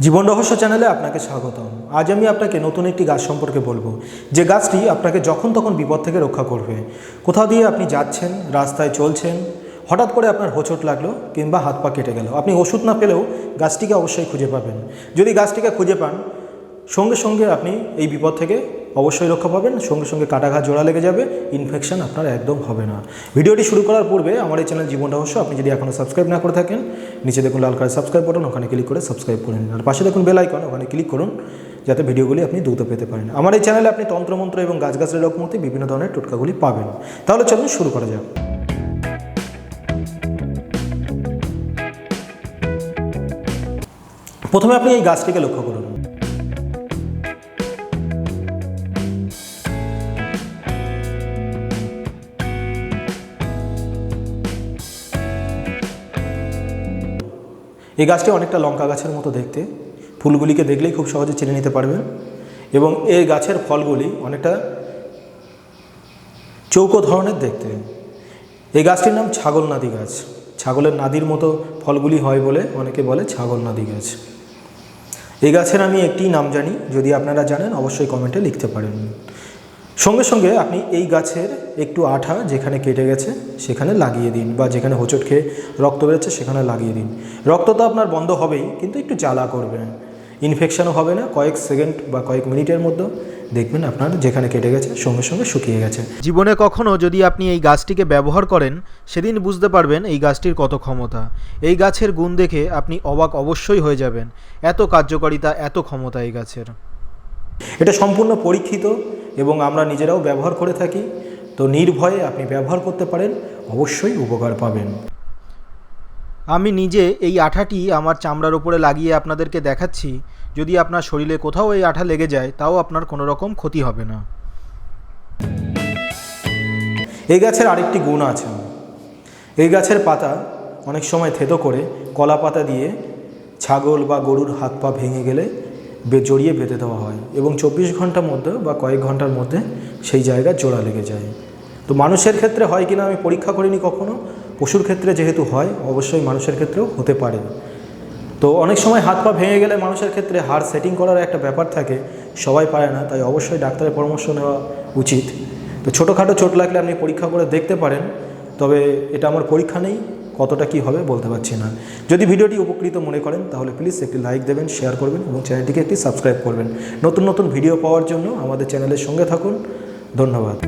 জীবন রহস্য চ্যানেলে আপনাকে স্বাগতম। আজ আমি আপনাকে নতুন একটি গাছ সম্পর্কে বলব। যে গাছটি আপনাকে যখন তখন বিপদ থেকে রক্ষা করবে। কোথাও দিয়ে আপনি যাচ্ছেন, রাস্তায় চলছেন, হঠাৎ করে আপনার হোঁচট লাগল কিংবা হাত পা কেটে গেল। আপনি ওষুধ না পেলেও গাছটিকে অবশ্যই খুঁজে পাবেন। যদি গাছটিকে খুঁজে পান, সঙ্গে সঙ্গে আপনি এই বিপদ থেকে অবশ্যই রক্ষা পাবেন, সঙ্গে সঙ্গে কাটা ঘা জোড়া লেগে যাবে ইনফেকশন আপনার একদম হবে না। ভিডিওটি শুরু করার পূর্বে আমার এই চ্যানেল জীবন রহস্য, আপনি যদি এখনও সাবস্ক্রাইব না করে থাকেন, নিচে দেখুন লাল কালার সাবস্ক্রাইব বাটন ওখানে ক্লিক করে সাবস্ক্রাইব করে নিন। আর পাশে দেখুন বেল আইকন ওখানে ক্লিক করুন, যাতে ভিডিওগুলি আপনি দ্রুত পেতে পারেন। আমার এই চ্যানেলে আপনি তন্ত্রমন্ত্র এবং গাছগাছের রকমতি বিভিন্ন ধরনের টোটকাগুলি পাবেন। তাহলে চলুন শুরু করা যাক। প্রথমে আপনি এই গাছটিকে লক্ষ্য করুন। এই গাছটি অনেকটা লঙ্কা গাছের মতো দেখতে। ফুলগুলিকে দেখলেই খুব সহজে চিনে নিতে পারবেন। এবং এই গাছের ফলগুলি অনেকটা চৌকো ধরনের দেখতে। এই গাছটির নাম ছাগল নাদি গাছ। ছাগলের নাদির মতো ফলগুলি হয় বলে অনেকে বলে ছাগল নাদি গাছ। এই গাছের আমি একটি নাম জানি। যদি আপনারা জানেন, অবশ্যই কমেন্টে লিখতে পারেন। সঙ্গে সঙ্গে আপনি এই গাছের একটু আঠা যেখানে কেটে গেছে সেখানে লাগিয়ে দিন বা যেখানে হোঁচট খেয়ে রক্ত বেরোচ্ছে সেখানে লাগিয়ে দিন। রক্ত তো আপনার বন্ধ হবেই কিন্তু একটু জ্বালা করবে ইনফেকশনও হবে না কয়েক সেকেন্ড বা কয়েক মিনিটের মধ্যে দেখবেন আপনার যেখানে কেটে গেছে সঙ্গে সঙ্গে শুকিয়ে গেছে। জীবনে কখনো যদি আপনি এই গাছটিকে ব্যবহার করেন সেদিন বুঝতে পারবেন এই গাছটির কত ক্ষমতা। এই গাছের গুণ দেখে আপনি অবাক অবশ্যই হয়ে যাবেন। এত কার্যকারিতা এত ক্ষমতা এই গাছের। এটা সম্পূর্ণ পরীক্ষিত এবং আমরা নিজেরাও ব্যবহার করে থাকি, তো নির্ভয়ে আপনি ব্যবহার করতে পারেন, অবশ্যই উপকার পাবেন। আমি নিজে এই আঠাটি আমার চামড়ার উপরে লাগিয়ে আপনাদেরকে দেখাচ্ছি। যদি আপনার শরীরে কোথাও এই আঠা লেগে যায়, তাও আপনার কোনো রকম ক্ষতি হবে না। এই গাছের আরেকটি গুণ আছে। এই গাছের পাতা অনেক সময় থেতো করে, কলা পাতা দিয়ে ছাগল বা গরুর হাত পা ভেঙে গেলে জড়িয়ে বেঁধে দেওয়া হয় এবং চব্বিশ ঘণ্টার মধ্যে বা কয়েক ঘণ্টার মধ্যে সেই জায়গা জোড়া লেগে যায়। তো মানুষের ক্ষেত্রে হয় কিনা আমি পরীক্ষা করিনি কখনো, পশুর ক্ষেত্রে যেহেতু হয়, অবশ্যই মানুষের ক্ষেত্রেও হতে পারে। তো অনেক সময় হাত পা ভেঙে গেলে মানুষের ক্ষেত্রে হাড় সেটিং করার একটা ব্যাপার থাকে, সবাই পারে না, তাই অবশ্যই ডাক্তারের পরামর্শ নেওয়া উচিত। তো ছোটোখাটো চোট লাগলে আপনি পরীক্ষা করে দেখতে পারেন, তবে এটা আমার পরীক্ষা নেই কতটা কি হবে বলতে পারছি না। যদি ভিডিওটি উপকৃত মনে করেন, তাহলে প্লিজ একটি লাইক দেবেন শেয়ার করবেন এবং চ্যানেলটিকে একটি সাবস্ক্রাইব করবেন। নতুন নতুন ভিডিও পাওয়ার জন্য আমাদের চ্যানেলের সঙ্গে থাকুন। ধন্যবাদ।